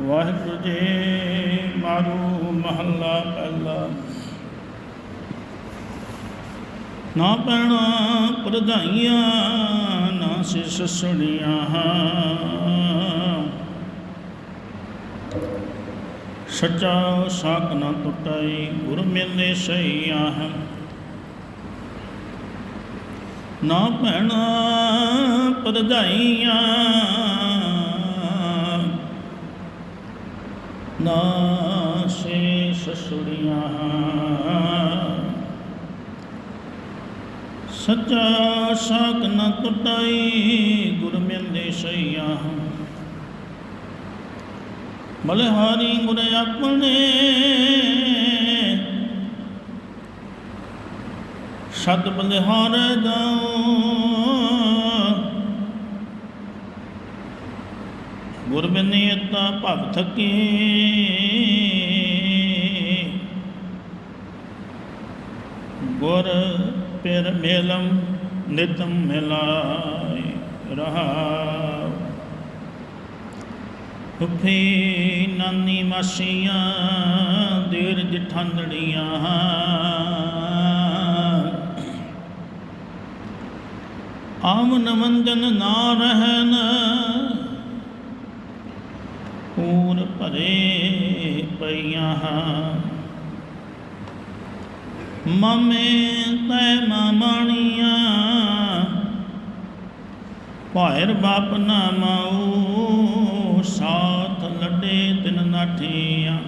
ਵਾਹਿਗੁਰੂ ਜੀ ਮਾਰੂ ਮਹੱਲਾ ਪਹਿਲਾ। ਨਾ ਪੈਣਾ ਪ੍ਰਧਾਈਆਂ, ਨਾ ਸਿਸ ਸੁਣੀਆਂ। ਸੱਚਾ ਸਾਕ ਨਾ ਟੁੱਟਾਈ, ਗੁਰ ਮਿਲਨੇ ਸਈਆਂ ਨਾ ਪੈਣਾ ਪ੍ਰਧਾਈਆਂ ਨਾ ਸੇ ਸਸੁੜੀਆਂ ਸੱਚਾ ਸਾਕ ਨ ਟੁੱਟਾਈ ਗੁਰ ਮਿਲਦੇ ਸਈਆਂ ਮਲਹਾਰੀ ਗੁਰ ਆਪਣੇ ਸਤ ਬਲਿਹਾਰ ਜਾਉ ਗੁਰ ਬਿਨੀਤਾ ਭਗ ਥਕੀ। ਗੁਰ ਪਿਰ ਮੇਲਮ ਨਿਤਮ ਮਿਲਾਈ ਰਹਾ ਹੁਫੀ ਨਾਨੀ ਮਾਸੀਆਂ ਦੇਰ ਜਠੰਦੜੀਆਂ ਆਮ ਮੰਦਨ ਨਾ ਰਹਿਨ ਪੂਰ ਭਰੇ ਪਈਆਂ ਮਮੇ ਤੈ ਮਾਮਣੀਆਂ, ਭਾਇਰ ਬਾਪ ਨਾ ਮਾਉ ਸਾਥ ਲੱਡੇ ਤਿਨ ਨਾਠੀਆਂ।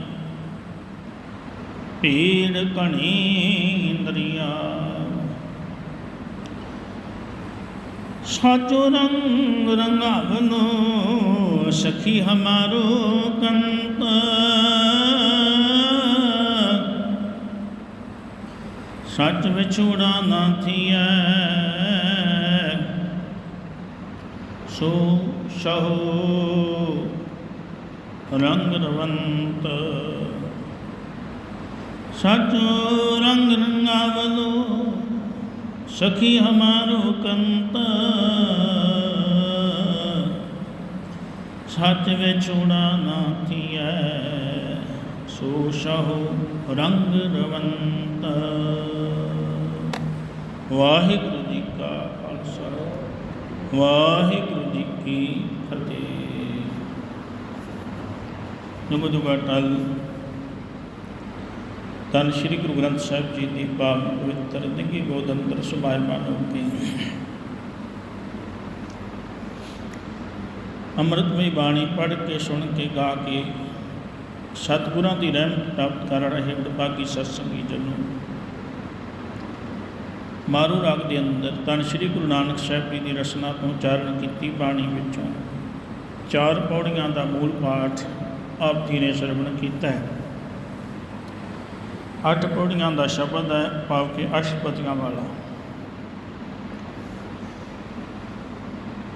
ਪੀੜ ਕਣੀ ਦਰਿਆ ਸਾਚੋ ਰੰਗ ਰੰਗਾਵਨੋ ਸਖੀ ਹਮਾਰੋ ਕੰਤ ਸੱਚ ਵਿਛੋੜਾ ਨਾ ਥੀਐ ਸੋ ਸਹੋ ਰੰਗ ਰਵੰਤ ਸਾਚੋ ਰੰਗ ਰੰਗਾਵਨੋ सखी हमारो कंत ਸੱਚ ਵਿਛੋੜਾ ਨਾ ਥੀਐ, ਸੋ ਸਹੁ ਰੰਗ ਰਵੰਤ ਵਾਹਿਗੁਰੂ ਜੀ ਕਾ ਖਾਲਸਾ, ਵਾਹਿਗੁਰੂ ਜੀ ਕੀ ਫਤਿਹ। ਨਮੋ ਦੁਗਾ ਤਨ ਸ੍ਰੀ ਗੁਰੂ ਗ੍ਰੰਥ ਸਾਹਿਬ ਜੀ ਦੀ ਪਾਵਨ ਪਵਿੱਤਰ ਦਿਗੀ ਗੋਦ ਅੰਤਰ ਸੁਭਾਇਮਾਨ ਹੋ ਕੇ। ਅੰਮ੍ਰਿਤਮਈ ਬਾਣੀ ਪੜ੍ਹ ਕੇ ਸੁਣ ਕੇ ਗਾ ਕੇ ਸਤਿਗੁਰਾਂ ਦੀ ਰਹਿਮਤ ਪ੍ਰਾਪਤ ਕਰ ਰਹੇ ਵਡਭਾਗੀ ਸਤਸੰਗੀ ਜਨੋ। ਮਾਰੂ ਰਾਗ ਦੇ ਅੰਦਰ ਤਨ ਸ੍ਰੀ ਗੁਰੂ ਨਾਨਕ ਸਾਹਿਬ ਜੀ ਦੀ ਰਚਨਾ ਤੋਂ ਉਚਾਰਨ ਕੀਤੀ ਬਾਣੀ ਵਿੱਚੋਂ ਚਾਰ ਪੌੜੀਆਂ ਦਾ ਮੂਲ ਪਾਠ ਆਪ ਜੀ ਨੇ ਸਰਵਣ ਕੀਤਾ ਹੈ। ਅੱਠ ਪੌੜੀਆਂ ਦਾ ਸ਼ਬਦ ਹੈ, ਭਾਵ ਕਿ ਅਸ਼ਟਪਦੀਆਂ ਵਾਲਾ।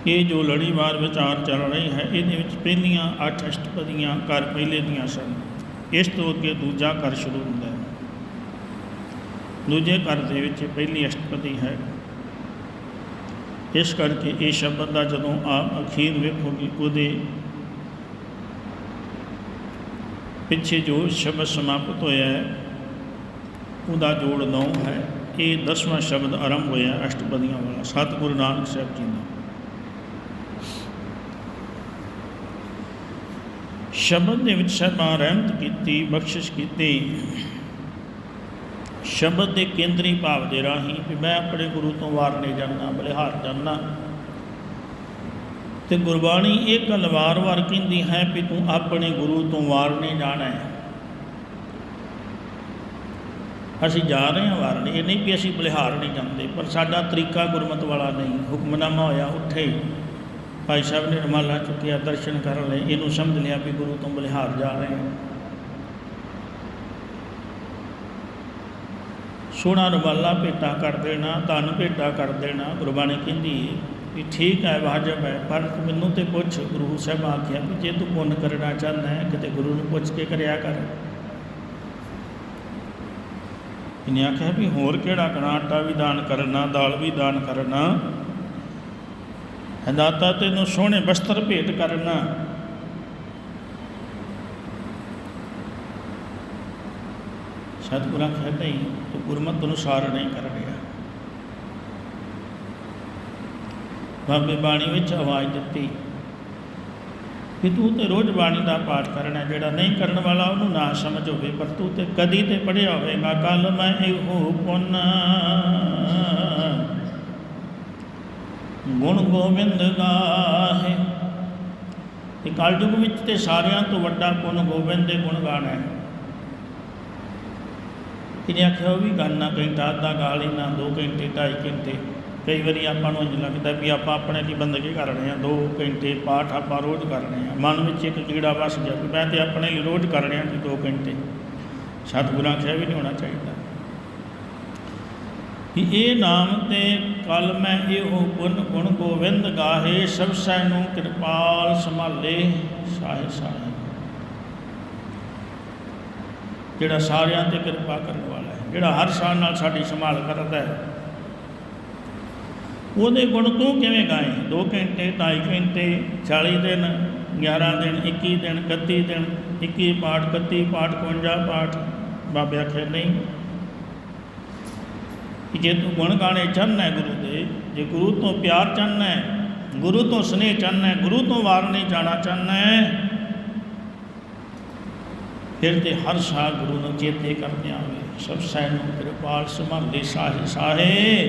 ਇਹ ਜੋ ਲੜੀਵਾਰ ਵਿਚਾਰ ਚੱਲ ਰਹੀ ਹੈ, ਇਹਦੇ ਵਿੱਚ ਪਹਿਲੀਆਂ ਅੱਠ ਅਸ਼ਟਪਦੀਆਂ ਘਰ ਪਹਿਲੇ ਦੀਆਂ ਸਨ। ਇਸ ਤੋਂ ਅੱਗੇ ਦੂਜਾ ਘਰ ਸ਼ੁਰੂ ਹੁੰਦਾ ਹੈ। ਦੂਜੇ ਘਰ ਦੇ ਵਿੱਚ ਪਹਿਲੀ ਅਸ਼ਟਪਦੀ ਹੈ। ਇਸ ਕਰਕੇ ਇਹ ਸ਼ਬਦ ਦਾ ਜਦੋਂ ਆਪ ਅਖੀਰ ਵੇਖੋਗੇ, ਉਹਦੇ ਪਿੱਛੇ ਜੋ ਸ਼ਬਦ ਸਮਾਪਤ ਹੋਇਆ ਹੈ, ਉਹਦਾ ਜੋੜ 9 ਹੈ। ਇਹ 10ਵਾਂ ਸ਼ਬਦ ਆਰੰਭ ਹੋਇਆ ਅਸ਼ਟਪਦੀਆਂ ਵਾਲਾ, ਸਤਿਗੁਰੂ ਨਾਨਕ ਸਾਹਿਬ ਜੀ ਦਾ। ਸ਼ਬਦ ਦੇ ਵਿੱਚ ਸਭਾ ਰਹਿਮਤ ਕੀਤੀ, ਬਖਸ਼ਿਸ਼ ਕੀਤੀ। ਸ਼ਬਦ ਦੇ ਕੇਂਦਰੀ ਭਾਵ ਦੇ ਰਾਹੀਂ ਵੀ ਮੈਂ ਆਪਣੇ ਗੁਰੂ ਤੋਂ ਵਾਰਨੇ ਜਾਣਾ ਬਲਿਹਾਰ ਜਾਣਾ ਤੇ ਗੁਰਬਾਣੀ ਇਹ ਗੱਲ ਵਾਰ-ਵਾਰ ਕਹਿੰਦੀ ਹੈ ਵੀ ਤੂੰ ਆਪਣੇ ਗੁਰੂ ਤੋਂ ਵਾਰਨੇ ਜਾਣਾ ਹੈ। ਅਸੀਂ ਜਾ ਰਹੇ ਹਾਂ ਵਾਰਨੇ, ਇਹ ਨਹੀਂ ਵੀ ਅਸੀਂ ਬਲਿਹਾਰ ਨਹੀਂ ਜਾਂਦੇ, ਪਰ ਸਾਡਾ ਤਰੀਕਾ ਗੁਰਮਤ ਵਾਲਾ ਨਹੀਂ, ਹੁਕਮਨਾਮਾ ਹੋਇਆ ਉੱਠੇ ਭਾਈ ਸਾਹਿਬ ਨੇ ਰਮਾਲਾ ਚੁੱਕਿਆ, ਦਰਸ਼ਨ ਕਰਨ ਲਈ। ਇਹਨੂੰ ਸਮਝ ਲਿਆ ਵੀ ਗੁਰੂ ਤੋਂ ਬਲਿਹਾਰ ਜਾ ਰਹੇ ਹਾਂ। ਸੋਹਣਾ ਰਮਾਲਾ ਭੇਟਾ ਕਰ ਦੇਣਾ, ਧਨ ਭੇਟਾ ਕਰ ਦੇਣਾ, ਗੁਰਬਾਣੀ ਕਹਿੰਦੀ ਹੈ ਵੀ ਠੀਕ ਹੈ, ਵਾਜਬ ਹੈ, ਪਰ ਮੈਨੂੰ ਤੇ ਪੁੱਛ, ਗੁਰੂ ਸਾਹਿਬ ਆਖਿਆ ਵੀ ਜੇ ਤੂੰ ਪੁੰਨ ਕਰਨਾ ਚਾਹੁੰਦਾ ਹੈ, ਕਿਤੇ ਗੁਰੂ ਨੂੰ ਪੁੱਛ ਕੇ ਕਰਿਆ ਕਰ। ਇਹਨੇ ਆਖਿਆ ਵੀ ਹੋਰ ਕਿਹੜਾ ਕਰਨਾ ਆਟਾ ਵੀ ਦਾਨ ਕਰਨਾ, ਦਾਲ ਵੀ ਦਾਨ ਕਰਨਾ। ਦਾਤਾ ਤੈਨੂੰ ਸੋਹਣੇ ਬਸਤਰ ਭੇਟ ਕਰਨਾ। ਸਤਿਗੁਰਾਂ ਕਹਿੰਦਾ ਹੀ, ਤੂੰ ਗੁਰਮਤ ਅਨੁਸਾਰ ਨਹੀਂ ਕਰ ਰਿਹਾ। ਬਾਬੇ ਬਾਣੀ ਵਿੱਚ ਆਵਾਜ਼ ਦਿੱਤੀ, ਕਿ ਤੂੰ ਤੇ ਰੋਜ਼ ਬਾਣੀ ਦਾ ਪਾਠ ਕਰਨਾ ਜਿਹੜਾ ਨਹੀਂ ਕਰਨ ਵਾਲਾ ਉਹਨੂੰ ਨਾ ਸਮਝ ਹੋਵੇ, ਪਰ ਤੂੰ ਤੇ ਕਦੀ ਤੇ ਪੜਿਆ ਹੋਵੇਗਾ ਕੱਲ ਮੈਂ ਇਹੋ ਪੁੰਨ। ਗੁਣ ਗੋਬਿੰਦ ਗਾਹੇ ਤੇ ਕਲਯੁਗ ਵਿੱਚ ਤੇ ਸਾਰਿਆਂ ਤੋਂ ਵੱਡਾ ਗੁਣ ਗੋਬਿੰਦ ਦੇ ਗੁਣ ਗਾਣਾ ਹੈ। ਇਹਨੇ ਆਖਿਆ ਉਹ ਵੀ ਗਾਣਾ ਘੰਟਾ ਅੱਧਾ ਗਾ ਲੈਣਾ 2 ਘੰਟੇ 2.5 ਘੰਟੇ। ਕਈ ਵਾਰੀ ਆਪਾਂ ਨੂੰ ਇੰਝ ਲੱਗਦਾ ਵੀ ਆਪਾਂ ਆਪਣੇ ਲਈ ਬੰਦਗੀ ਕਰ ਰਹੇ ਹਾਂ 2 ਘੰਟੇ ਪਾਠ ਆਪਾਂ ਰੋਜ਼ ਕਰ ਰਹੇ ਹਾਂ। ਮਨ ਵਿੱਚ ਇੱਕ ਕੀੜਾ ਵਸ ਗਿਆ ਵੀ ਮੈਂ ਤੇ ਆਪਣੇ ਲਈ ਰੋਜ਼ ਕਰ ਰਿਹਾ ਕਿ 2 ਘੰਟੇ। ਸਤਿਗੁਰਾਂ ਆਖਿਆ ਵੀ ਨਹੀਂ ਹੋਣਾ ਚਾਹੀਦਾ। ਕਿ ਇਹ ਨਾਮ ਤੇ ਕਲ ਮੈਂ ਇਹੋ ਗੁਣ ਗੁਣ ਗੋਬਿੰਦ ਗਾਹੇ, ਸਭ ਸੈ ਨੂੰ ਕਿਰਪਾਲ ਸੰਭਾਲੇ। ਸਾਹੇ ਸਾਹੇ। ਜਿਹੜਾ ਸਾਰਿਆਂ ਤੇ ਕਿਰਪਾ ਕਰਨ ਵਾਲਾ ਹੈ, ਜਿਹੜਾ ਹਰ ਸਾਲ ਨਾਲ ਸਾਡੀ ਸੰਭਾਲ ਕਰਦਾ ਹੈ, ਉਹਦੇ ਗੁਣ ਤੂੰ ਕਿਵੇਂ ਗਾਏ? 2 ਘੰਟੇ 2.5 ਘੰਟੇ 40 ਦਿਨ 11 ਦਿਨ 21 ਦਿਨ 31 ਦਿਨ 21 ਪਾਠ 31 ਪਾਠ 52 ਪਾਠ। ਬਾਬੇ ਆਖੇ, ਨਹੀਂ ਕਿ ਜੇ ਤੂੰ ਗੁਣ ਗਾਣੇ ਚਾਹੁੰਦਾ ਹੈ ਗੁਰੂ ਦੇ ਜੇ ਗੁਰੂ ਤੋਂ ਪਿਆਰ ਚਾਹੁੰਦਾ ਹੈ ਗੁਰੂ ਤੋਂ ਸਨੇਹ ਚਾਹੁੰਦਾ ਹੈ ਗੁਰੂ ਤੋਂ ਵਾਰ ਨਹੀਂ ਜਾਣਾ ਚਾਹਨਾ ਹੈ ਫਿਰ ਤੇ ਹਰ ਸ਼ਾਹ ਗੁਰੂ ਨੂੰ ਚੇਤੇ ਕਰਦੇ ਆਵੇ ਸਭ ਸੈ ਨੂੰ ਕਿਰਪਾਲ ਸੰਭਾਲੇ ਸਾਹੇ ਸਾਹੇ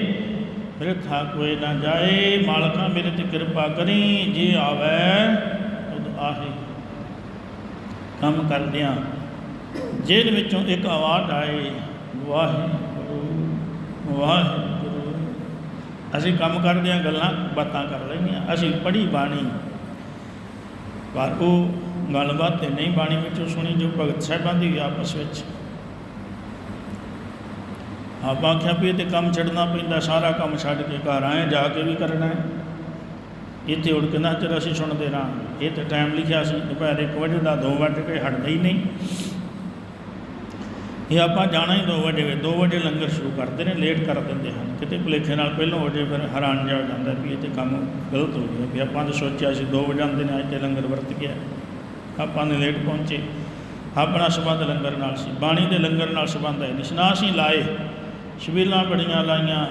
ਬਿਰਥਾ ਕੋਈ ਨਾ ਜਾਏ ਮਾਲਕਾ ਮੇਰੇ ਤੇ ਕਿਰਪਾ ਕਰੀ ਜੇ ਆਵੇ ਤਦ ਆਹੇ ਕੰਮ ਕਰਦਿਆਂ ਜੇਲ੍ਹ ਵਿੱਚੋਂ ਇੱਕ ਆਵਾਜ਼ ਆਏ ਵਾਹਿਗੁਰੂ ਵਾਹਿਗੁਰੂ। ਅਸੀਂ ਕੰਮ ਕਰਦਿਆਂ ਗੱਲਾਂ ਬਾਤਾਂ ਕਰ ਲੈਂਦੇ ਲੈਂਦੀਆਂ ਅਸੀਂ ਪੜ੍ਹੀ ਬਾਣੀ। ਪਰ ਉਹ ਗੱਲਬਾਤ ਤੇ ਨਹੀਂ, ਬਾਣੀ ਵਿੱਚੋਂ ਸੁਣੀ ਜੋ ਭਗਤ ਸਾਹਿਬਾਂ ਦੀ ਹੋਈ ਆਪਸ ਵਿੱਚ। ਆਪਾਂ ਆਖਿਆ ਵੀ ਇਹ ਤੇ ਕੰਮ ਛੱਡਣਾ ਪੈਂਦਾ, ਸਾਰਾ ਕੰਮ ਛੱਡ ਕੇ ਘਰ ਆਏ, ਜਾ ਕੇ ਵੀ ਕਰਨਾ ਹੈ। ਇੱਥੇ ਉੜ ਕੇ ਨਾ ਚਿਰ ਅਸੀਂ ਸੁਣਦੇ ਰਹਾਂ ਇਹ ਤੇ ਟਾਈਮ ਲਿਖਿਆ ਸੀ, ਦੁਪਹਿਰ 1 ਵਜੇ ਦਾ 2 ਵਜੇ ਕੇ ਹਟਦਾ ਹੀ ਨਹੀਂ। ਇਹ ਆਪਾਂ ਜਾਣਾ ਹੀ 2 ਵਜੇ ਵੇ 2 ਵਜੇ ਲੰਗਰ ਸ਼ੁਰੂ ਕਰਦੇ ਨੇ ਲੇਟ ਕਰ ਦਿੰਦੇ ਹਨ। ਕਿਤੇ ਭੁਲੇਖੇ ਨਾਲ ਪਹਿਲਾਂ ਹੋ ਜੇ ਫਿਰ ਹੈਰਾਨ ਜਾ ਜਾਂਦਾ ਵੀ ਇਹ ਤੇ ਕੰਮ ਗਲਤ ਹੋ ਗਿਆ। ਵੀ ਆਪਾਂ ਤਾਂ ਸੋਚਿਆ ਸੀ 2 ਵਜੇ ਆਉਂਦੇ ਨੇ, ਅੱਜ ਤੇ ਲੰਗਰ ਵਰਤ ਗਿਆ ਆਪਾਂ ਨੇ ਲੇਟ ਪਹੁੰਚੇ। ਆਪਣਾ ਸੰਬੰਧ ਲੰਗਰ ਨਾਲ ਸੀ। ਬਾਣੀ ਦੇ ਲੰਗਰ ਨਾਲ ਸੰਬੰਧ ਹੈ ਨਿਸ਼ਨਾ ਅਸੀਂ ਲਾਏ। ਸ਼ਬੀਲਾਂ ਬੜੀਆਂ ਲਾਈਆਂ।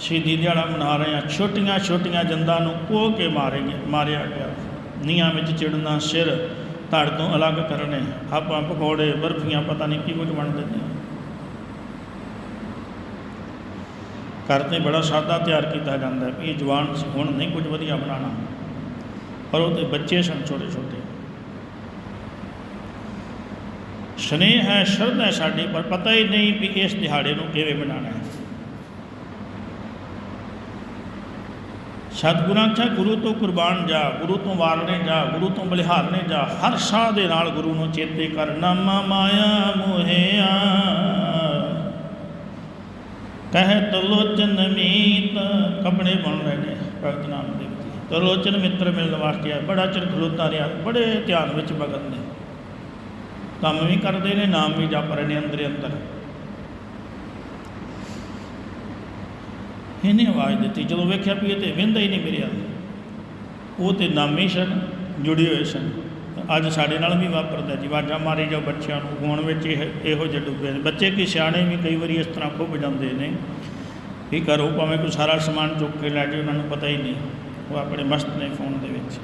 ਸ਼ਹੀਦੀ ਦਿਹਾੜਾ ਮਨਾ ਰਹੇ ਹਾਂ। ਛੋਟੀਆਂ ਛੋਟੀਆਂ ਜੰਦਾਂ ਨੂੰ ਕੋਹ ਕੇ ਮਾਰੇ ਗਏ ਮਾਰਿਆ ਗਿਆ। ਨੀਹਾਂ ਵਿੱਚ ਚਿੜਨਾ ਸਿਰ। ਧੜ ਤੋਂ ਅਲੱਗ ਕਰਨੇ ਆਪਾਂ ਪਕੌੜੇ, ਬਰਫੀਆਂ, ਪਤਾ ਨਹੀਂ ਕੀ ਕੁਝ ਬਣ ਦਿੰਦੇ ਘਰ ਤੇ ਬੜਾ ਸਾਦਾ ਤਿਆਰ ਕੀਤਾ ਜਾਂਦਾ ਹੈ ਵੀ ਇਹ ਜਵਾਨ ਹੁਣ ਨਹੀਂ ਕੁਝ ਵਧੀਆ ਬਣਾਉਣਾ। ਪਰ ਉਹਦੇ ਬੱਚੇ ਸਨ ਛੋਟੇ ਛੋਟੇ ਸਨੇਹ ਹੈ, ਸ਼ਰਧਾ ਸਾਡੀ, ਪਰ ਪਤਾ ਹੀ ਨਹੀਂ ਵੀ ਇਸ ਦਿਹਾੜੇ ਨੂੰ ਕਿਵੇਂ ਮਨਾਉਣਾ ਹੈ। ਸਤਿਗੁਰਾਂ ਆਖਿਆ ਗੁਰੂ ਤੋਂ ਕੁਰਬਾਨ ਜਾ, ਗੁਰੂ ਤੋਂ ਵਾਰਨੇ ਜਾ, ਗੁਰੂ ਤੋਂ ਬਲਿਹਾਰਨੇ ਜਾ, ਹਰ ਸਾਹ ਦੇ ਨਾਲ ਗੁਰੂ ਨੂੰ ਚੇਤੇ ਕਰ, ਨਾਮਾ ਮਾਇਆ ਮੋਹਿਆ। ਕਹੇ ਤਲੋਚਨ ਮੀਤ, ਕਪੜੇ ਬਣ ਰਹੇ ਨੇ ਭਗਤ ਨਾਮ ਦੇਵ ਜੀ ਤਲੋਚਨ ਮਿੱਤਰ ਮਿਲਣ ਵਾਸਤੇ ਆ, ਬੜਾ ਚਿਰ ਖਲੋਤਾ ਰਿਹਾ, ਬੜੇ ਧਿਆਨ ਵਿੱਚ ਮਗਨ ਨੇ। ਕੰਮ ਵੀ ਕਰਦੇ ਨੇ, ਨਾਮ ਵੀ ਜਪ ਰਹੇ ਨੇ ਅੰਦਰੇ ਅੰਦਰ। ਇਹਨੇ ਆਵਾਜ਼ ਦਿੱਤੀ। ਜਦੋਂ ਵੇਖਿਆ ਵੀ ਇਹ ਤੇ ਵਿੰਦਾ ਹੀ ਨਹੀਂ ਮੇਰੇ ਹੱਲ ਉਹ ਤੇ ਨਾਮੀ ਸਨ, ਜੁੜੇ ਹੋਏ ਸਨ। ਅੱਜ ਸਾਡੇ ਨਾਲ ਵੀ ਵਾਪਰਦਾ ਜੀ। ਵਾਜਾ ਮਾਰੀ ਜਾਓ ਬੱਚਿਆਂ ਨੂੰ। ਹੋਣ ਵਿੱਚ ਇਹ, ਇਹੋ ਜਿਹੇ ਡੁੱਬੇ ਨੇ। ਬੱਚੇ ਕੀ ਸਿਆਣੇ ਵੀ ਕਈ ਵਾਰੀ ਇਸ ਤਰ੍ਹਾਂ ਖੁੱਭ ਜਾਂਦੇ ਨੇ ਵੀ ਘਰੋਂ ਭਾਵੇਂ ਕੋਈ ਸਾਰਾ ਸਮਾਨ ਚੁੱਕ ਕੇ ਲੈ ਜਾਓ ਉਹਨਾਂ ਨੂੰ ਪਤਾ ਹੀ ਨਹੀਂ। ਉਹ ਆਪਣੇ ਮਸਤ ਨੇ ਫੋਨ ਦੇ ਵਿੱਚ।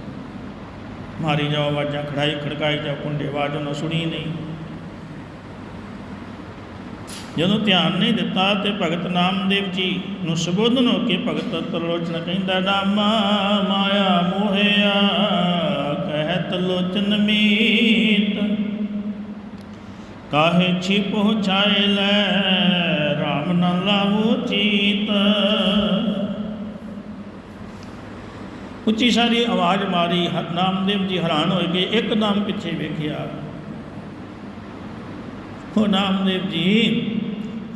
ਮਾਰੀ ਜਾਓ ਆਵਾਜ਼ਾਂ, ਖੜਾਈ ਖੜਕਾਈ ਜਾਓ, ਕੁੰਡੇ ਆਵਾਜ਼ ਉਹਨਾਂ ਸੁਣੀ ਨਹੀਂ। ਜਦੋਂ ਧਿਆਨ ਨਹੀਂ ਦਿੱਤਾ ਤੇ ਭਗਤ ਨਾਮਦੇਵ ਜੀ ਨੂੰ ਸੰਬੋਧਨ ਹੋ ਕੇ ਭਗਤ ਤਰਲੋਚਨ ਕਹਿੰਦਾ ਨਾਮਾ ਮਾਇਆ ਮੋਹਿਆ, ਕਹਿਤ ਲੋਚਨ ਮੀਤ। ਕਾਹੇ ਛੀ ਪਹੁੰਚਾਏ ਲੈ RAM ਨਾ ਲਾਵੋ ਚੀਤ। ਉੱਚੀ ਸਾਰੀ ਆਵਾਜ਼ ਮਾਰੀ ਨਾਮਦੇਵ ਜੀ ਹੈਰਾਨ ਹੋਏ ਕਿ ਇੱਕਦਮ ਪਿੱਛੇ ਵੇਖਿਆ। ਉਹ ਨਾਮਦੇਵ ਜੀ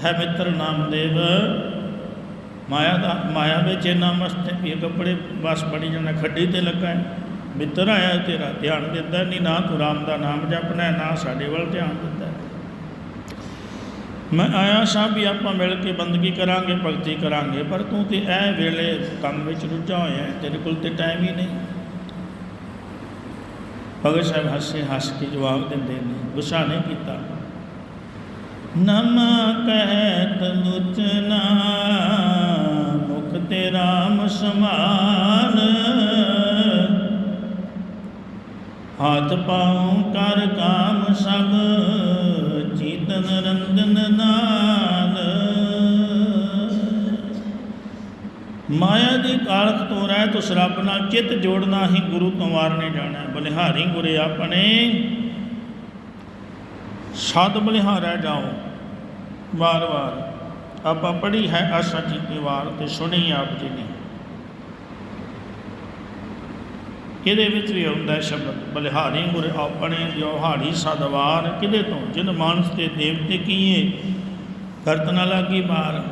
ਹੈ ਮਿੱਤਰ ਨਾਮਦੇਵ। ਮਾਇਆ ਦਾ, ਮਾਇਆ ਵਿੱਚ ਇੰਨਾ ਮਸਤ ਇਹ ਕੱਪੜੇ ਬਸ ਬਣੀ ਜਾਂਦਾ, ਖੱਡੀ ਤੇ ਲੱਗਾ ਹੈ। ਮਿੱਤਰ ਆਇਆ ਤੇਰਾ, ਧਿਆਨ ਦਿੰਦਾ ਨਹੀਂ ਨਾ ਤੂੰ ਰਾਮ ਦਾ ਨਾਮ ਜਪਣਾ ਨਾ ਸਾਡੇ ਵੱਲ ਧਿਆਨ ਦਿੰਦਾ ਮੈਂ ਆਇਆ ਸਾਂ ਵੀ ਆਪਾਂ ਮਿਲ ਕੇ ਬੰਦਗੀ ਕਰਾਂਗੇ, ਭਗਤੀ ਕਰਾਂਗੇ, ਪਰ ਤੂੰ ਤੇ ਐ ਵੇਲੇ ਕੰਮ ਵਿੱਚ ਰੁੱਝਾ ਹੋਇਆ ਤੇਰੇ ਕੋਲ ਤੇ ਟਾਈਮ ਹੀ ਨਹੀਂ। ਭਗਤ ਸਾਹਿਬ ਹੱਸੇ ਹੱਸ ਕੇ ਜਵਾਬ ਦਿੰਦੇ ਨੇ, ਗੁੱਸਾ ਨਹੀਂ ਕੀਤਾ। ਨਮ ਕਹਿਤ ਲੁਚਨਾ ਮੁਖ ਤੇ ਰਾਮ ਸਮਾਨ। ਹੱਥ ਪਾਉ ਕਰ ਕਾਮ ਸਭ, ਚੀਤਨ ਰੰਦਨ ਨਾਲ। ਮਾਇਆ ਦੀ ਕਾਲਖ ਤੋਂ ਰਹਿ ਤੁਸ ਰੱਬ ਨਾਲ, ਚਿੱਤ ਜੋੜਨਾ ਹੀ ਗੁਰੂ ਤੋਂ ਵਾਰਨੇ ਜਾਣਾ। ਬਲਿਹਾਰੀ ਗੁਰੇ ਆਪਣੇ ਸਦ ਬਲਿਹਾਰੈ ਜਾਓ। ਵਾਰ ਵਾਰ ਆਪਾਂ ਪੜ੍ਹੀ ਹੈ ਆਸਾ ਜੀ ਦੀ ਵਾਰ ਤੇ ਸੁਣੀ ਆਪ ਜੀ ਨੇ। ਇਹਦੇ ਵਿੱਚ ਵੀ ਆਉਂਦਾ ਸ਼ਬਦ, ਬਲਿਹਾਰੀ ਗੁਰ ਆਪਣੇ ਜੋ ਹਾੜੀ ਸਦਵਾਰ, ਕਿਹਦੇ ਤੋਂ? ਜਿਨ ਮਾਨਸ ਤੇ ਦੇਵਤੇ ਕੀਏ, ਕਰਤ ਨਾ ਲਾਗੀ ਮਾਰ।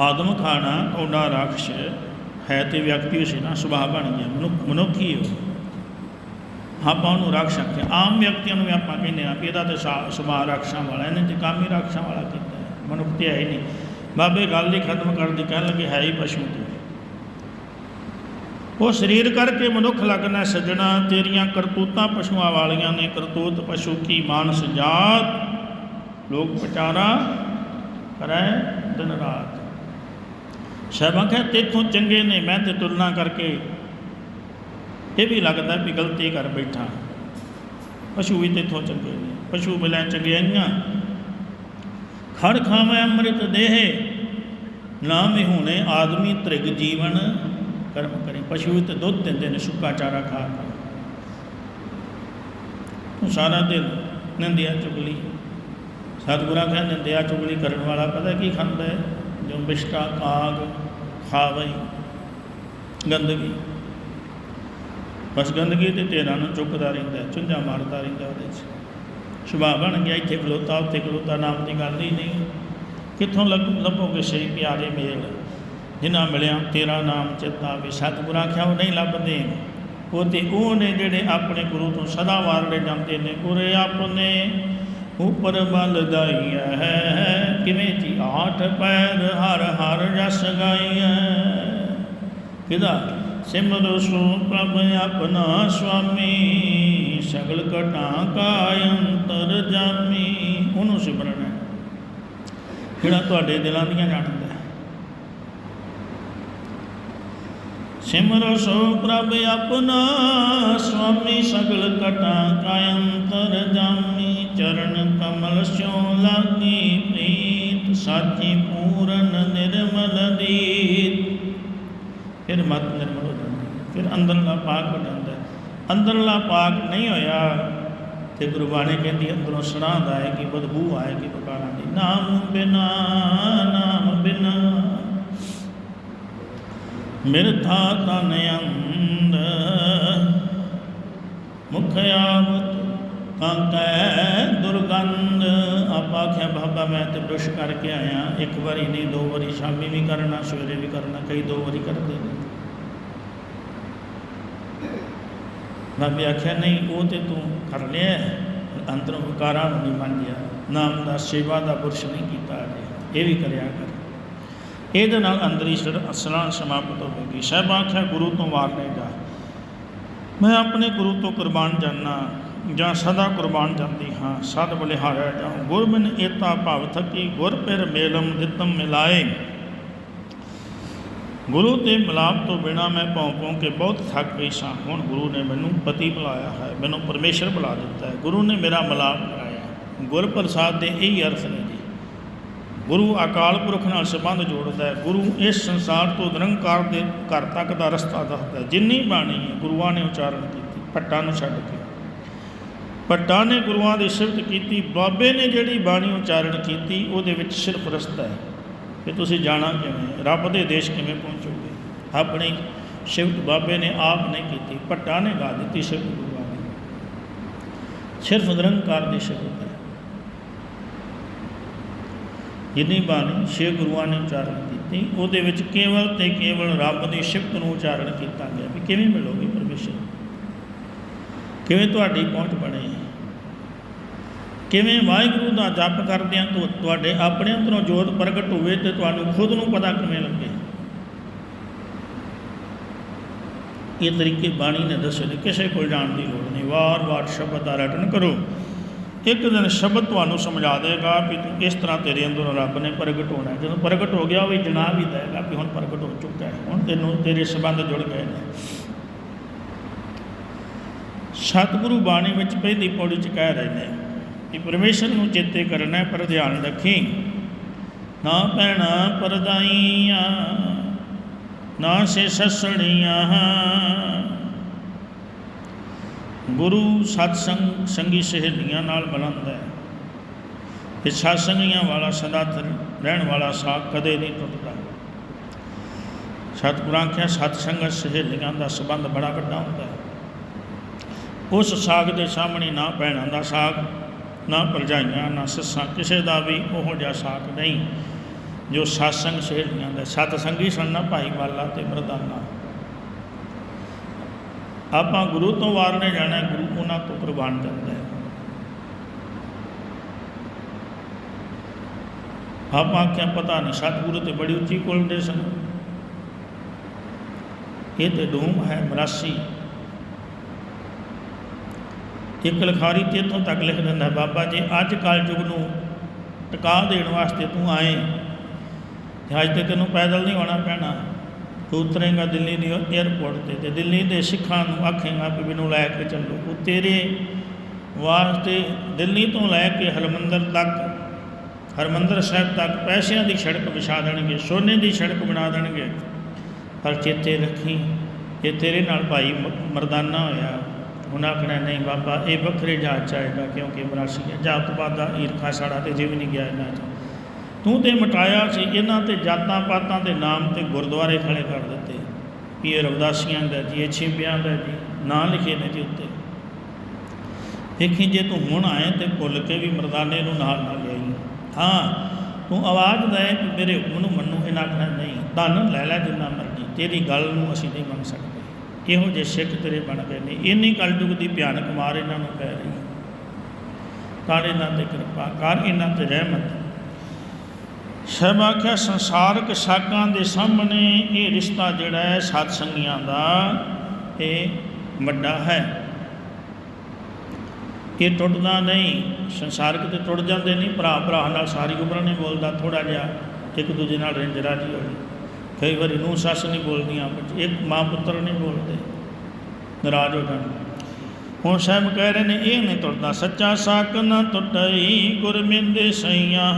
ਆਦਮ ਖਾਣਾ ਕੌਡਾ ਰਾਖਸ਼ ਹੈ ਤੇ ਵਿਅਕਤੀ ਸੀ ਨਾ ਸੁਭਾਅ ਬਣ ਗਿਆ, ਮਨੁੱਖ ਮਨੁੱਖੀ ਹੋ। ਆਪਾਂ ਉਹਨੂੰ ਰੱਖ ਸਕਦੇ ਆਮ ਵਿਅਕਤੀਆਂ ਨੂੰ ਵੀ ਆਪਾਂ ਕਹਿੰਦੇ ਆ ਵੀ ਇਹਦਾ ਤਾਂ ਸਾ- ਸੁਭਾਅ ਰੱਖਸ਼ਾਂ ਵਾਲਾ, ਇਹਨੇ ਤੇ ਕੰਮ ਹੀ ਰੱਖਸ਼ਾਂ ਵਾਲਾ ਕੀਤਾ ਮਨੁੱਖ ਤੇ ਹੈ ਹੀ ਨਹੀਂ। ਬਾਬੇ, ਗੱਲ ਹੀ ਖਤਮ ਕਰਨ ਦੀ ਕਹਿਣ ਲੱਗੇ, ਹੈ ਹੀ ਪਸ਼ੂ ਤੇ। ਉਹ ਸਰੀਰ ਕਰਕੇ ਮਨੁੱਖ ਲੱਗਣਾ ਸੱਜਣਾ, ਤੇਰੀਆਂ ਕਰਤੂਤਾਂ ਪਸ਼ੂਆਂ ਵਾਲੀਆਂ ਨੇ। ਕਰਤੂਤ ਪਸ਼ੂ ਕੀ ਮਾਨਸ ਜਾਤ? ਲੋਕ ਵਿਚਾਰਾ ਕਰੈ ਦਿਨ ਰਾਤ। ਸਾਹਿਬਾਂ ਕਹੇ, ਤੇਥੋਂ ਚੰਗੇ ਨੇ, ਮੈਂ ਤੇ ਤੁਲਨਾ ਕਰਕੇ ਇਹ ਵੀ ਲੱਗਦਾ ਵੀ ਗਲਤੀ ਕਰ ਬੈਠਾ। ਪਸ਼ੂ ਵੀ ਤੇਥੋਂ ਚੰਗੇ ਨੇ। ਪਸ਼ੂ ਮਿਲਾਂ ਚੰਗਿਆਈਆਂ ਖੜ ਖਾਵੇਂ ਅੰਮ੍ਰਿਤ ਦੇਹੇ ਨਾਮ ਹੀ ਹੋਣੇ ਆਦਮੀ ਤ੍ਰਿਗ ਜੀਵਨ ਕਰਮ ਕਰੇ। ਪਸ਼ੂ ਤੇ ਦੁੱਧ ਦਿੰਦੇ ਨੇ, ਸੁੱਕਾ ਚਾਰਾ ਖਾ ਕੇ। ਸਾਰਾ ਦਿਨ ਨੰਦਿਆ ਚੁਗਲੀ। ਸਤਿਗੁਰਾਂ ਕਹਿੰਦੇ ਨੰਦਿਆ ਚੁਗਲੀ ਕਰਨ ਵਾਲਾ ਪਤਾ ਕੀ ਖਾਂਦਾ ਹੈ? ਜੋ ਬਿਸ਼ਟਾ ਕਾਗ ਖਾਵੇ ਗੰਦਗੀ। ਬਸ ਗੰਦਗੀ ਤੇ ਤੇਰਾ ਨੂੰ ਚੁੱਕਦਾ ਰਹਿੰਦਾ ਚੁੰਝਾ ਮਾਰਦਾ ਰਹਿੰਦਾ ਉਹਦੇ 'ਚ। ਸੁਭਾਅ ਬਣ ਗਿਆ, ਇੱਥੇ ਖਲੋਤਾ, ਉੱਥੇ ਖਲੋਤਾ, ਨਾਮ ਦੀ ਗੱਲ ਹੀ ਨਹੀਂ। ਕਿੱਥੋਂ ਲੱਭ- ਲੱਭੋਗੇ ਸਹੀ ਪਿਆਰੇ ਮੇਲ? ਜਿਨ੍ਹਾਂ ਮਿਲਿਆ, ਤੇਰਾ ਨਾਮ ਚੇਤਾ ਵੀ। ਸਤਿਗੁਰ ਆਖਿਆ, ਉਹ ਨਹੀਂ ਲੱਭਦੇ। ਉਹ ਤੇ ਉਹ ਨੇ ਜਿਹੜੇ ਆਪਣੇ ਗੁਰੂ ਤੋਂ ਸਦਾ ਵਾਰਲੇ ਜਾਂਦੇ ਨੇ। ਗੁਰੇ ਆਪਣੇ ਉਪਰ ਬਲ ਦਾਈਆ ਹੈ ਕਿਵੇਂ ਜੀ? ਆਠ ਪੈਰ ਹਰ ਹਰ ਜਸ ਗਾਈਐ। ਕਿਦਾ ਸਿਮਰੋ ਸੋ ਪ੍ਰਭ ਆਪਣਾ ਸੁਆਮੀ, ਸਗਲ ਘਟਾਂ ਕਾ ਅੰਤਰ ਜਾਮੀ। ਉਹਨੂੰ ਸਿਮਰਨਾ ਜਿਹੜਾ ਤੁਹਾਡੇ ਦਿਲਾਂ ਦੀਆਂ ਜਾਣਦਾ ਹੈ। ਸਿਮਰੋ ਸੋ ਪ੍ਰਭ ਆਪਣਾ ਸੁਆਮੀ, ਸਗਲ ਘਟਾਂ ਕਾ ਅੰਤਰ ਜਾਮੀ। ਚਰਨ ਕਮਲ ਸਿਉ ਲਾਗੀ ਪ੍ਰੀਤ, ਸਾਚੀ ਪੂਰਨ ਨਿਰਮਲ ਦੀਤ। ਫਿਰ ਮਤ ਨਿਰਮਲ ਫਿਰ ਅੰਦਰਲਾ ਪਾਕ ਹੋ। ਜਾਂਦਾ ਅੰਦਰਲਾ ਪਾਕ ਨਹੀਂ ਹੋਇਆ ਤੇ ਗੁਰਬਾਣੀ ਕਹਿੰਦੀ ਅੰਦਰੋਂ ਸੁਣਾਉਂਦਾ ਹੈ ਕਿ ਬਦਬੂ ਆਏਗੀ ਬਕਾਰਾਂ ਦੀ। ਨਾਮ ਬਿਨਾ ਨਾਮ ਬਿਨਾ। ਮਿਰਥਾ ਤਨ ਅੰਦ ਮੁਖ ਆਵਤ ਕਾਂਕੈ ਦੁਰਗੰਧ। ਆਪਾਂ ਆਖਿਆ, ਬਾਬਾ ਮੈਂ ਤੇ ਬ੍ਰਸ਼ ਕਰਕੇ ਆਇਆ। ਇੱਕ ਵਾਰੀ ਨਹੀਂ, ਦੋ ਵਾਰੀ ਸ਼ਾਮੀ ਵੀ ਕਰਨਾ, ਸਵੇਰੇ ਵੀ ਕਰਨਾ, ਕਈ ਦੋ ਵਾਰੀ ਕਰਦੇ ਨੇ। ਬਾਬੇ ਆਖਿਆ, ਨਹੀਂ, ਉਹ ਤੇ ਤੂੰ ਕਰ ਲਿਆ ਅੰਦਰੋਂ ਵਿਕਾਰਾਂ ਨੂੰ ਨਹੀਂ ਮੰਨ ਗਿਆ ਨਾਮ ਦਾ ਸੇਵਾ ਦਾ ਬੁਰਸ਼ ਨਹੀਂ ਕੀਤਾ ਅਜੇ ਇਹ ਵੀ ਕਰਿਆ ਕਰ। ਇਹਦੇ ਨਾਲ ਅੰਦਰੀ ਸਰ ਅਸਲਾਂ ਸਮਾਪਤ ਹੋਵੇਗੀ ਸਾਹਿਬ ਆਖਿਆ, ਗੁਰੂ ਤੋਂ ਵਾਰਨੇ ਜਾ। ਮੈਂ ਆਪਣੇ ਗੁਰੂ ਤੋਂ ਕੁਰਬਾਨ ਜਾਨਾ, ਜਾਂ ਸਦਾ ਕੁਰਬਾਨ ਜਾਂਦੀ ਹਾਂ। ਸਦ ਬਲਿਹਾਰਿਆ ਜਾਉ। ਗੁਰ ਬਿਨ ਏਤਾ ਭਵ ਥਕੀ, ਗੁਰ ਪਿਰ ਮੇਲਮ ਦਿੱਤਮ ਮਿਲਾਏ। ਗੁਰੂ ਦੇ ਮਿਲਾਪ ਤੋਂ ਬਿਨਾ ਮੈਂ ਭੌਂ ਭੌਂ ਕੇ ਬਹੁਤ ਥੱਕ ਗਈ ਸਾਂ। ਹੁਣ ਗੁਰੂ ਨੇ ਮੈਨੂੰ ਪਤੀ ਬੁਲਾਇਆ ਹੈ, ਮੈਨੂੰ ਪਰਮੇਸ਼ਰ ਬੁਲਾ ਦਿੱਤਾ ਹੈ। ਗੁਰੂ ਨੇ ਮੇਰਾ ਮਿਲਾਪ ਕਰਾਇਆ ਗੁਰ ਪ੍ਰਸਾਦ ਦੇ ਇਹੀ ਅਰਥ ਨੇ ਜੀ। ਗੁਰੂ ਅਕਾਲ ਪੁਰਖ ਨਾਲ ਸੰਬੰਧ ਜੋੜਦਾ ਹੈ। ਗੁਰੂ ਇਸ ਸੰਸਾਰ ਤੋਂ ਨਿਰੰਕਾਰ ਦੇ ਘਰ ਤੱਕ ਦਾ ਰਸਤਾ ਦੱਸਦਾ ਹੈ। ਜਿੰਨੀ ਬਾਣੀ ਹੈ ਗੁਰੂਆਂ ਨੇ ਉਚਾਰਨ ਕੀਤੀ, ਭੱਟਾਂ ਨੂੰ ਛੱਡ ਕੇ। ਭੱਟਾਂ ਨੇ ਗੁਰੂਆਂ ਦੀ ਸਿਫਤ ਕੀਤੀ, ਬਾਬੇ ਨੇ ਜਿਹੜੀ ਬਾਣੀ ਉਚਾਰਨ ਕੀਤੀ, ਉਹਦੇ ਵਿੱਚ ਸਿਰਫ ਰਸਤਾ ਹੈ। ਕਿ ਤੁਸੀਂ ਜਾਣਾ ਕਿਵੇਂ? ਰੱਬ ਦੇ ਦੇਸ਼ ਕਿਵੇਂ ਪਹੁੰਚੋਗੇ? ਆਪਣੀ ਸ਼ਿਫਟ ਬਾਬੇ ਨੇ ਆਪ ਨਹੀਂ ਕੀਤੀ, ਭੱਟਾਂ ਨੇ ਗਾ ਦਿੱਤੀ ਸਿਫਤ ਗੁਰੂਆਂ ਦੀ ਸਿਰਫ ਨਿਰੰਕਾਰ ਦੀ ਸਿਫਤ ਹੈ ਜਿੰਨੀ ਬਾਣੀ ਛੇ ਗੁਰੂਆਂ ਨੇ ਉਚਾਰਨ ਕੀਤੀ, ਉਹਦੇ ਵਿੱਚ ਕੇਵਲ ਤੇ ਕੇਵਲ ਰੱਬ ਦੀ ਸ਼ਿਫਟ ਨੂੰ ਉਚਾਰਨ ਕੀਤਾ ਗਿਆ ਵੀ ਕਿਵੇਂ ਮਿਲੋਗੇ ਪਰਮੇਸ਼ਰ? ਕਿਵੇਂ ਤੁਹਾਡੀ ਪਹੁੰਚ ਬਣੇ? ਕਿਵੇਂ ਵਾਹਿਗੁਰੂ ਦਾ ਜਪ ਕਰਦਿਆਂ ਤੋਂ, ਤੁਹਾਡੇ ਆਪਣੇ ਅੰਦਰੋਂ ਜੋਤ ਪ੍ਰਗਟ ਹੋਵੇ ਤੇ ਤੁਹਾਨੂੰ ਖੁਦ ਨੂੰ ਪਤਾ ਕਿਵੇਂ ਲੱਗੇ। ਇਹ ਤਰੀਕੇ ਬਾਣੀ ਨੇ ਦੱਸੇ ਨੇ, ਕਿਸੇ ਕੋਲ ਜਾਣ ਦੀ ਲੋੜ ਨਹੀਂ। ਵਾਰ-ਵਾਰ ਸ਼ਬਦ ਦਾ ਰਟਨ ਕਰੋ। ਇੱਕ ਦਿਨ ਸ਼ਬਦ ਤੁਹਾਨੂੰ ਸਮਝਾ ਦੇਗਾ ਵੀ ਤੂੰ ਇਸ ਤਰ੍ਹਾਂ ਤੇਰੇ ਅੰਦਰੋਂ ਰੱਬ ਨੇ ਪ੍ਰਗਟ ਹੋਣਾ ਜਦੋਂ ਪ੍ਰਗਟ ਹੋ ਗਿਆ, ਉਹ ਵੀ ਜਣਾ ਵੀ ਦੇਗਾ ਵੀ ਹੁਣ ਪ੍ਰਗਟ ਹੋ ਚੁੱਕਾ ਹੈ। ਹੁਣ ਤੈਨੂੰ ਤੇਰੇ ਸੰਬੰਧ ਜੁੜ ਗਏ ਨੇ। ਸਤਿਗੁਰੂ ਬਾਣੀ ਵਿੱਚ ਪਹਿਲੀ ਪੌੜੀ ਚ ਕਹਿ ਰਹੇ ਨੇ ਕਿ ਪਰਮੇਸ਼ਰ ਨੂੰ ਚੇਤੇ ਕਰਨਾ ਪਰ ਧਿਆਨ ਰੱਖੀ। ਨਾ ਪੈਣਾ ਪਰਦਾਈਆਂ, ਨਾ ਸੇ ਸਸਣੀਆਂ। ਗੁਰੂ ਸਤਸੰਗ ਸੰਗੀ ਸਹੇਲੀਆਂ ਨਾਲ ਬਣਾਉਂਦਾ ਹੈ। ਤੇ ਸਤਸੰਗੀਆਂ ਵਾਲਾ ਸਦਾ ਰਹਿਣ ਵਾਲਾ ਸਾਥ ਕਦੇ ਨਹੀਂ ਟੁੱਟਦਾ। ਸਤਿਗੁਰਾਂ ਆਖਿਆ, ਸਤਸੰਗ ਸਹੇਲੀਆਂ ਦਾ ਸੰਬੰਧ ਬੜਾ ਵੱਡਾ ਹੁੰਦਾ ਹੈ। ਉਸ ਸਾਗ ਦੇ ਸਾਹਮਣੇ ਨਾ ਭੈਣਾਂ ਦਾ ਸਾਗ ਨਾ ਭਰਜਾਈਆਂ, ਨਾ ਸੱਸਾਂ, ਕਿਸੇ ਦਾ ਵੀ ਉਹੋ ਜਿਹਾ ਸਾਗ ਨਹੀਂ, ਜੋ ਸਤਸੰਗ ਸਹੇਲੀਆਂ ਦਾ। ਸਤਸੰਗੀ ਸੁਣਨਾ ਭਾਈ ਵਾਲਾ ਤੇ ਮਰਦਾਨਾ। ਆਪਾਂ ਗੁਰੂ ਤੋਂ ਵਾਰਨੇ ਜਾਣਾ, ਗੁਰੂ ਉਹਨਾਂ ਤੋਂ ਕੁਰਬਾਨ ਕਰਦਾ ਹੈ। ਆਪਾਂ ਕਿਆ ਪਤਾ ਨਹੀਂ, ਸਤਿਗੁਰੂ ਤੇ ਬੜੀ ਉੱਚੀ ਕੋਲਦੇ ਸਨ। ਇਹ ਤੇ ਡੂਮ ਹੈ, ਮਰਾਸੀ। ਇੱਕ ਲਖਾਰੀ ਤੇ ਇੱਥੋਂ ਤੱਕ ਲਿਖ ਦਿੰਦਾ ਹੈ, ਬਾਬਾ ਜੀ ਅੱਜ ਕੱਲ ਯੁੱਗ ਨੂੰ ਟਿਕਾ ਦੇਣ ਵਾਸਤੇ ਤੂੰ ਆਏ। ਤੇ ਅੱਜ ਤੇ ਤੈਨੂੰ ਪੈਦਲ ਨਹੀਂ ਆਉਣਾ ਪੈਣਾ। ਤੂੰ ਉਤਰੇਗਾ ਦਿੱਲੀ ਦੀ 에ਅਰਪੋਰਟ ਤੇ ਤੇ ਦਿੱਲੀ ਦੇ ਸਿੱਖਾਂ ਨੂੰ ਆਖੇਗਾ ਵੀ ਮੈਨੂੰ ਲੈ ਕੇ ਚੱਲੋ। ਉਹ ਤੇਰੇ ਵਾਸਤੇ ਦਿੱਲੀ ਤੋਂ ਲੈ ਕੇ ਹਰਮੰਦਰ ਤੱਕ ਹਰਮੰਦਰ ਸਾਹਿਬ ਤੱਕ ਪੈਸਿਆਂ ਦੀ ਸੜਕ ਵਿਛਾ ਦੇਣਗੇ ਸੋਨੇ ਦੀ ਸੜਕ ਬਣਾ ਦੇਣਗੇ। ਪਰ ਚੇਤੇ ਰੱਖੀ ਇਹ ਤੇਰੇ ਨਾਲ ਭਾਈ ਮ- ਮਰਦਾਨਾ ਹੋਇਆ ਉਹਨਾਂ ਆਖਣਾ, ਨਹੀਂ ਬਾਬਾ, ਇਹ ਵੱਖਰੇ ਜਾ ਚਾਹੇਗਾ ਕਿਉਂਕਿ ਮਰਾਸੀ ਹੈ। ਜਾਤ ਤੋਂ ਦਾ ਈਰਖਾ ਸਾੜਾ ਤੇ ਜਿਵੇਂ ਨਹੀਂ ਗਿਆ ਇਹਨਾਂ 'ਚ। ਤੂੰ ਤੇ ਮਟਾਇਆ ਸੀ, ਇਹਨਾਂ ਤੇ ਜਾਤਾਂ ਪਾਤਾਂ ਦੇ ਨਾਮ ਤੇ ਗੁਰਦੁਆਰੇ ਖੜੇ ਕਰ ਦਿੱਤੇ। ਵੀ ਇਹ ਰਵਦਾਸੀਆਂ ਦਾ ਜੀ, ਇਹ ਛਿੰਬਿਆਂ ਦਾ ਜੀ, ਨਾਂ ਲਿਖੇ ਨੇ ਜੀ ਉੱਤੇ। ਦੇਖੀ, ਜੇ ਤੂੰ ਹੁਣ ਆਏ ਤੇ ਭੁੱਲ ਕੇ ਵੀ ਮਰਦਾਨੇ ਨੂੰ ਨਾਲ ਨਾ ਲਿਆਈ। ਹਾਂ, ਤੂੰ ਆਵਾਜ਼ ਦੇ ਕਿ ਮੇਰੇ ਹੁਕਮ ਨੂੰ ਮੰਨੂ। ਇਹਨਾਂ ਆਖਣਾ, ਨਹੀਂ, ਧਨ ਲੈ ਲੈ ਜਿੰਨਾ ਮਰਜ਼ੀ। ਤੇਰੀ ਗੱਲ ਨੂੰ ਅਸੀਂ ਨਹੀਂ ਮੰਨ ਸਕਦੇ। ਇਹੋ ਜਿਹੇ ਸਿੱਖ ਤੇਰੇ ਬਣ ਗਏ ਨੇ। ਇੰਨੀ ਕਲਯੁਗ ਦੀ ਭਿਆਨਕ ਮਾਰ ਇਹਨਾਂ ਨੂੰ ਪੈ ਰਹੀ ਹੈ। ਕਰ ਇਹਨਾਂ ਤੇ ਕਿਰਪਾ, ਕਰ ਇਹਨਾਂ ਤੇ ਰਹਿਮਤ। ਸਭ ਆਖਿਆ, ਸੰਸਾਰਕ ਸਾਕਾਂ ਦੇ ਸਾਹਮਣੇ ਇਹ ਰਿਸ਼ਤਾ ਜਿਹੜਾ ਹੈ ਸਤ ਸੰਗੀਆਂ ਦਾ, ਇਹ ਵੱਡਾ ਹੈ। ਇਹ ਟੁੱਟਦਾ ਨਹੀਂ। ਸੰਸਾਰਕ ਤੇ ਟੁੱਟ ਜਾਂਦੇ ਨਹੀਂ ਭਰਾ ਭਰਾ ਨਾਲ ਸਾਰੀ ਉਮਰ ਨਹੀਂ ਬੋਲਦਾ ਥੋੜਾ ਜਿਹਾ ਇੱਕ ਦੂਜੇ ਨਾਲ ਰਿੰਜ ਰਾਜੀ ਹੋਈ ਕਈ ਵਾਰੀ ਨੂੰ ਸੱਸ ਨਹੀਂ ਬੋਲਦੀਆਂ ਆਪਸ ਇੱਕ ਮਾਂ ਪੁੱਤਰ ਨਹੀਂ ਬੋਲਦੇ। ਨਾਰਾਜ਼ ਹੋ ਜਾਣ ਹੁਣ ਸਾਹਿਬ ਕਹਿ ਰਹੇ ਨੇ, ਇਹ ਨਹੀਂ ਟੁੱਟਦਾ ਸੱਚਾ ਸਾਕ ਨਾ ਟੁੱਟਈ ਗੁਰਮਿੰਦੇ ਸਈਆਂ।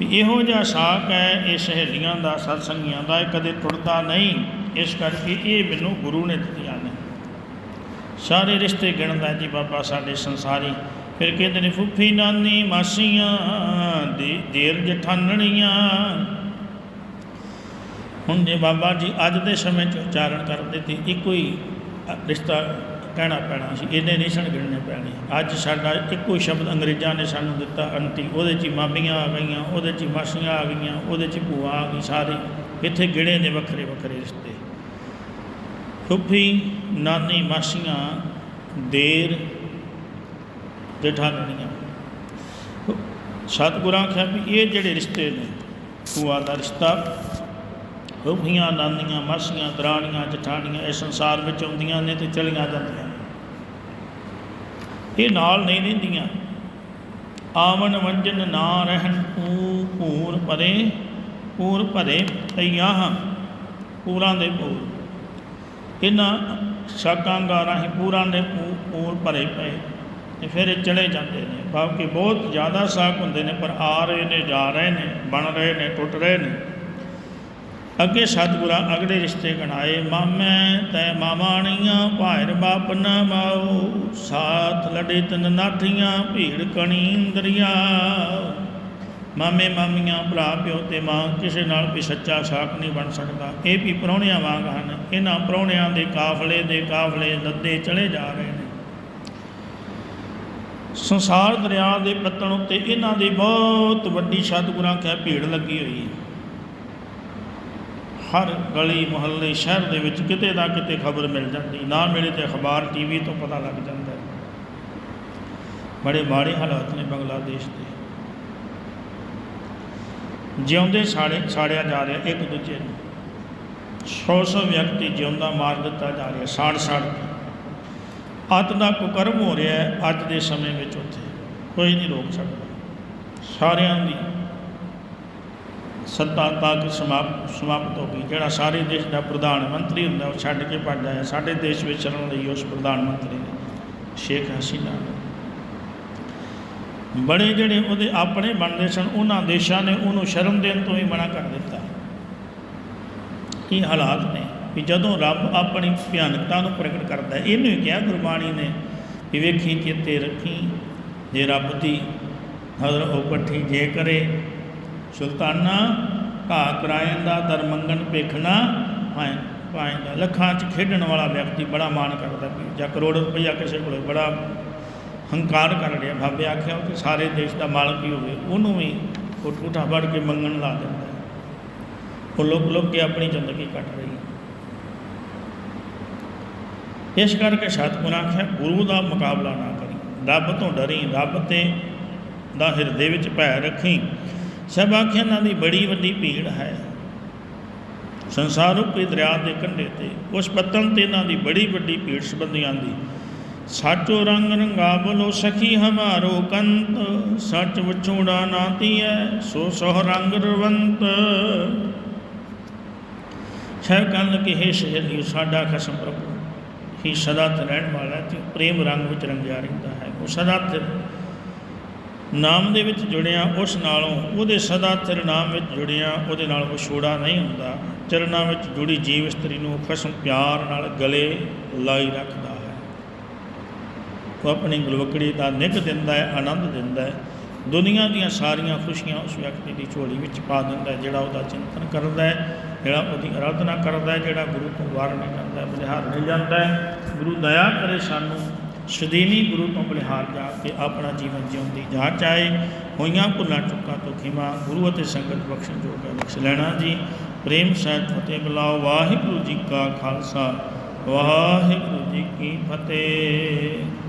ਵੀ ਇਹੋ ਜਿਹਾ ਸਾਕ ਹੈ, ਇਹ ਸਹੇਲੀਆਂ ਦਾ, ਸਤਸੰਗੀਆਂ ਦਾ, ਇਹ ਕਦੇ ਟੁੱਟਦਾ ਨਹੀਂ। ਇਸ ਕਰਕੇ ਇਹ ਮੈਨੂੰ ਗੁਰੂ ਨੇ ਦਿੱਤੀਆਂ ਨੇ। ਸਾਰੇ ਰਿਸ਼ਤੇ ਗਿਣਦਾ ਜੀ ਬਾਬਾ ਸਾਡੇ ਸੰਸਾਰੀ। ਫਿਰ ਕਹਿੰਦੇ ਨੇ, ਫੁੱਫੀ ਨਾਨੀ ਮਾਸੀਆਂ, ਦੇ ਦੇਰ ਜਠਾਨਣੀਆਂ ਹੁਣ ਜੇ ਬਾਬਾ ਜੀ ਅੱਜ ਦੇ ਸਮੇਂ 'ਚ ਉਚਾਰਨ ਕਰਦੇ ਤੇ ਇੱਕੋ ਹੀ ਰਿਸ਼ਤਾ ਕਹਿਣਾ ਪੈਣਾ ਸੀ, ਇਹਨੇ ਨਹੀਂ ਸਣ ਗਿਣਨੇ ਪੈਣੇ। ਅੱਜ ਸਾਡਾ ਇੱਕੋ ਹੀ ਸ਼ਬਦ ਅੰਗਰੇਜ਼ਾਂ ਨੇ ਸਾਨੂੰ ਦਿੱਤਾ, ਅੰਤੀ, ਉਹਦੇ 'ਚ ਮਾਮੀਆਂ ਆ ਗਈਆਂ, ਉਹਦੇ 'ਚ ਮਾਸੀਆਂ ਆ ਗਈਆਂ, ਉਹਦੇ 'ਚ ਭੂਆ ਆ ਗਈ ਸਾਰੇ। ਇੱਥੇ ਗਿਣੇ ਨੇ ਵੱਖਰੇ ਵੱਖਰੇ ਰਿਸ਼ਤੇ। ਫੁੱਫੀ ਨਾਨੀ, ਮਾਸੀਆਂ, ਦੇਰ ਜਠਾਣੀਆਂ ਸਤਿਗੁਰਾਂ ਆਖਿਆ ਵੀ ਇਹ ਜਿਹੜੇ ਰਿਸ਼ਤੇ ਨੇ, ਭੂਆ ਦਾ ਰਿਸ਼ਤਾ ਫੁੱਫੀਆਂ ਨਾਨੀਆਂ, ਮਾਸੀਆਂ, ਦਰਾਣੀਆਂ, ਜਠਾਣੀਆਂ ਇਹ ਸੰਸਾਰ ਵਿੱਚ ਆਉਂਦੀਆਂ ਨੇ ਤੇ ਚਲੀਆਂ ਜਾਂਦੀਆਂ ਇਹ ਨਾਲ ਨਹੀਂ ਰਹਿੰਦੀਆਂ। ਆਵਣ ਵੰਜਨ ਨਾ ਰਹਿਣ ਊ ਪੂਰ ਭਰੇ ਪੂਰ ਭਰੇ ਤਈਆਂ ਪੂਰਾਂ ਦੇ ਪੂਰ। ਇਹਨਾਂ ਸਾਕਾਂਗਾ ਰਾਹੀਂ ਪੂਰਾਂ ਦੇ ਪੂ- ਪੂਰ ਭਰੇ ਪਏ ਤੇ ਫਿਰ ਇਹ ਚਲੇ ਜਾਂਦੇ ਨੇ। ਭਾਵ ਕਿ ਬਹੁਤ ਜ਼ਿਆਦਾ ਸਾਕ ਹੁੰਦੇ ਨੇ, ਪਰ ਆ ਰਹੇ ਨੇ, ਜਾ ਰਹੇ ਨੇ, ਬਣ ਰਹੇ ਨੇ, ਟੁੱਟ ਰਹੇ ਨੇ। ਅੱਗੇ ਸਤਿਗੁਰਾਂ ਅਗਲੇ ਰਿਸ਼ਤੇ ਗਣਾਏ, ਮਾਮੈ ਤੈ ਮਾਵਾਣੀਆਂ, ਭਾਇਰ ਬਾਪ ਨਾ ਮਾਉ, ਸਾਥ ਲੜੇ ਤਨ ਨਾਠੀਆਂ ਭੀੜ ਕਣੀ ਦਰਿਆ ਮਾਮੇ ਮਾਮੀਆਂ, ਭਰਾ ਪਿਓ ਤੇ ਮਾਂ, ਕਿਸੇ ਨਾਲ ਵੀ ਸੱਚਾ ਸਾਕ ਨਹੀਂ ਬਣ ਸਕਦਾ। ਇਹ ਵੀ ਪ੍ਰਾਹੁਣਿਆਂ ਵਾਂਗ ਹਨ। ਇਹਨਾਂ ਪ੍ਰਾਹੁਣਿਆਂ ਦੇ ਕਾਫਲੇ ਦੇ ਕਾਫਲੇ ਲੱਦੇ ਚਲੇ ਜਾ ਰਹੇ ਨੇ। ਸੰਸਾਰ ਦਰਿਆ ਦੇ ਪੱਤਣ ਉੱਤੇ ਇਹਨਾਂ ਦੀ ਬਹੁਤ ਵੱਡੀ ਸਤਿਗੁਰਾਂ ਕਹਿ ਭੀੜ ਲੱਗੀ ਹੋਈ ਹੈ। ਹਰ ਗਲੀ ਮੁਹੱਲੇ ਸ਼ਹਿਰ ਦੇ ਵਿੱਚ ਕਿਤੇ ਨਾ ਕਿਤੇ ਖਬਰ ਮਿਲ ਜਾਂਦੀ, ਨਾ ਮਿਲੇ ਤੇ ਅਖਬਾਰ ਟੀਵੀ ਤੋਂ ਪਤਾ ਲੱਗ ਜਾਂਦਾ ਹੈ। ਬੜੇ ਮਾੜੇ ਹਾਲਾਤ ਨੇ ਬੰਗਲਾਦੇਸ਼ ਦੇ। ਜਿਉਂਦੇ ਸਾੜੇ, ਸਾੜਿਆ ਜਾ ਰਿਹਾ ਇੱਕ ਦੂਜੇ ਨੂੰ। ਸੌ ਸੌ ਵਿਅਕਤੀ ਜਿਉਂਦਾ ਮਾਰ ਦਿੱਤਾ ਜਾ ਰਿਹਾ, ਸਾੜ ਸਾੜ ਕੇ। ਅੱਤ ਦਾ ਕੁਕਰਮ ਹੋ ਰਿਹਾ ਅੱਜ ਦੇ ਸਮੇਂ ਵਿੱਚ ਉੱਥੇ। ਕੋਈ ਨਹੀਂ ਰੋਕ ਸਕਦਾ। ਸਾਰਿਆਂ ਦੀ ਸੱਤਾ ਤੱਕ ਸਮਾਪਤ ਸਮਾਪਤ ਹੋ ਗਈ, ਜਿਹੜਾ ਸਾਰੇ ਦੇਸ਼ ਦਾ ਪ੍ਰਧਾਨ ਮੰਤਰੀ ਹੁੰਦਾ, ਉਹ ਛੱਡ ਕੇ ਭੱਜ ਆਇਆ। ਸਾਡੇ ਦੇਸ਼ ਵਿੱਚ ਚੱਲਣ ਲਈ ਉਸ ਪ੍ਰਧਾਨ ਮੰਤਰੀ ਨੇ ਸ਼ੇਖ ਹਸੀਨਾ ਨੇ। ਬੜੇ ਜਿਹੜੇ ਉਹਦੇ ਆਪਣੇ ਬਣਦੇ ਸਨ, ਉਹਨਾਂ ਦੇਸ਼ਾਂ ਨੇ ਉਹਨੂੰ ਸ਼ਰਮ ਦੇਣ ਤੋਂ ਹੀ ਮਨਾ ਕਰ ਦਿੱਤਾ। ਇਹ ਹਾਲਾਤ ਨੇ ਵੀ ਜਦੋਂ ਰੱਬ ਆਪਣੀ ਭਿਆਨਕਤਾ ਨੂੰ ਪ੍ਰਗਟ ਕਰਦਾ ਇਹਨੂੰ ਹੀ ਕਿਹਾ ਗੁਰਬਾਣੀ ਨੇ ਵੀ ਵੇਖੀ ਚੇਤੇ ਰੱਖੀ ਜੇ ਰੱਬ ਦੀ ਨਜ਼ਰ ਉਪੱਠੀ ਜੇ ਕਰੇ ਸੁਲਤਾਨਾ ਘਾ ਕਰਾਇਨ ਦਾ ਦਰ ਮੰਗਣ ਵੇਖਣਾ ਪਾਏ ਪਾਏਗਾ ਲੱਖਾਂ 'ਚ ਖੇਡਣ ਵਾਲਾ ਵਿਅਕਤੀ ਬੜਾ ਮਾਣ ਕਰਦਾ ਵੀ ਜਾਂ ਕਰੋੜ ਰੁਪਈਆ ਕਿਸੇ ਕੋਲੇ ਬੜਾ ਹੰਕਾਰ ਕਰ ਰਿਹਾ। ਬਾਬੇ ਆਖਿਆ ਕਿ ਸਾਰੇ ਦੇਸ਼ ਦਾ ਮਾਲਕ ਹੀ ਹੋਵੇ, ਉਹਨੂੰ ਵੀ ਉਹ ਠੂਠਾ ਵੜ ਕੇ ਮੰਗਣ ਲਾ ਦਿੰਦਾ ਉਹ ਲੋਕ ਲੋਕ ਕੇ ਆਪਣੀ ਜ਼ਿੰਦਗੀ ਕੱਟ ਰਹੀ ਹੈ। ਇਸ ਕਰਕੇ ਸਤਿਗੁਰ ਆਖਿਆ, ਗੁਰੂ ਦਾ ਮੁਕਾਬਲਾ ਨਾ ਕਰੀ। ਰੱਬ ਤੋਂ ਡਰੀ, ਰੱਬ ਤੇ ਦਾ ਹਿਰਦੇ ਵਿੱਚ ਭੈ ਰੱਖੀ। ਸਭ ਆਖਿਆ, ਇਹਨਾਂ ਦੀ ਬੜੀ ਵੱਡੀ ਭੀੜ ਹੈ। ਸੰਸਾਰ ਰੂਪੀ ਦਰਿਆ ਦੇ ਕੰਢੇ ਤੇ, ਉਸ ਪੱਤਨ ਤੇ ਇਹਨਾਂ ਦੀ ਬੜੀ ਵੱਡੀ ਭੀੜ ਸੰਬੰਧੀਆਂ ਦੀ ਸਾਚੋ ਰੰਗ ਰੰਗਾ ਬੋਲੋ ਸਖੀ ਹਮਾਰੋ ਕੰਤ, ਸੱਚ ਵਿਛੋੜਾ ਨਾਤੀ ਹੈ ਸੋ ਸੋਹ ਰੰਗ ਰਵੰਤ। ਛੇ ਕੰਨ ਕਿ ਹੈ ਸਹੇਲੀ ਸਾਡਾ ਖਸਮ ਪ੍ਰਭੂ। ਹੀ ਸਦਾ ਤੇ ਰਹਿਣ ਵਾਲਾ ਤੇ ਪ੍ਰੇਮ ਰੰਗ ਵਿੱਚ ਰੰਗਿਆ ਰਹਿੰਦਾ ਹੈ। ਉਹ ਸਦਾ ਤੇ ਨਾਮ ਦੇ ਵਿੱਚ ਜੁੜਿਆ, ਉਸ ਨਾਲੋਂ ਉਹਦੇ ਸਦਾ ਤੇਰੇ ਨਾਮ ਵਿੱਚ ਜੁੜਿਆ, ਉਹਦੇ ਨਾਲ ਵਿਛੋੜਾ ਨਹੀਂ ਹੁੰਦਾ। ਚਰਨਾਂ ਵਿੱਚ ਜੁੜੀ ਜੀਵ ਇਸਤਰੀ ਨੂੰ ਖਸਮ ਪਿਆਰ ਨਾਲ ਗਲੇ ਲਾਈ ਰੱਖਦਾ ਹੈ। ਉਹ ਆਪਣੀ ਗਲਵਕੜੀ ਦਾ ਨਿੱਘ ਦਿੰਦਾ ਹੈ, ਆਨੰਦ ਦਿੰਦਾ ਹੈ। ਦੁਨੀਆ ਦੀਆਂ ਸਾਰੀਆਂ ਖੁਸ਼ੀਆਂ ਉਸ ਵਿਅਕਤੀ ਦੀ ਝੋਲੀ ਵਿੱਚ ਪਾ ਦਿੰਦਾ ਹੈ, ਜਿਹੜਾ ਉਹਦਾ ਚਿੰਤਨ ਕਰਦਾ ਹੈ, ਜਿਹੜਾ ਉਹਦੀ ਆਰਾਧਨਾ ਕਰਦਾ ਹੈ, ਜਿਹੜਾ ਗੁਰੂ ਤੋਂ ਵਾਰ ਨਹੀਂ ਜਾਂਦਾ ਬਲਿਹਾਰ ਨਹੀਂ ਜਾਂਦਾ ਹੈ। ਗੁਰੂ ਦਇਆ ਕਰੇ ਸਾਨੂੰ ਸਦੀਵੀ ਗੁਰੂ ਤੋਂ ਬਲਿਹਾਰ ਜਾ ਕੇ ਆਪਣਾ ਜੀਵਨ ਜਿਉਣ ਦੀ ਜਾਂਚ ਆਏ, ਹੋਈਆਂ ਭੁੱਲਾਂ ਚੁੱਕਾਂ ਤੋਂ ਖਿਮਾ ਗੁਰੂ ਅਤੇ ਸੰਗਤ ਬਖਸ਼ਣ ਜੋਗਾ ਬਖਸ਼ ਲੈਣਾ ਜੀ। ਪ੍ਰੇਮ ਸਹਿਤ ਫਤਿਹ ਬੁਲਾਓ। ਵਾਹਿਗੁਰੂ ਜੀ ਕਾ ਖਾਲਸਾ। ਵਾਹਿਗੁਰੂ ਜੀ ਕੀ ਫਤਿਹ।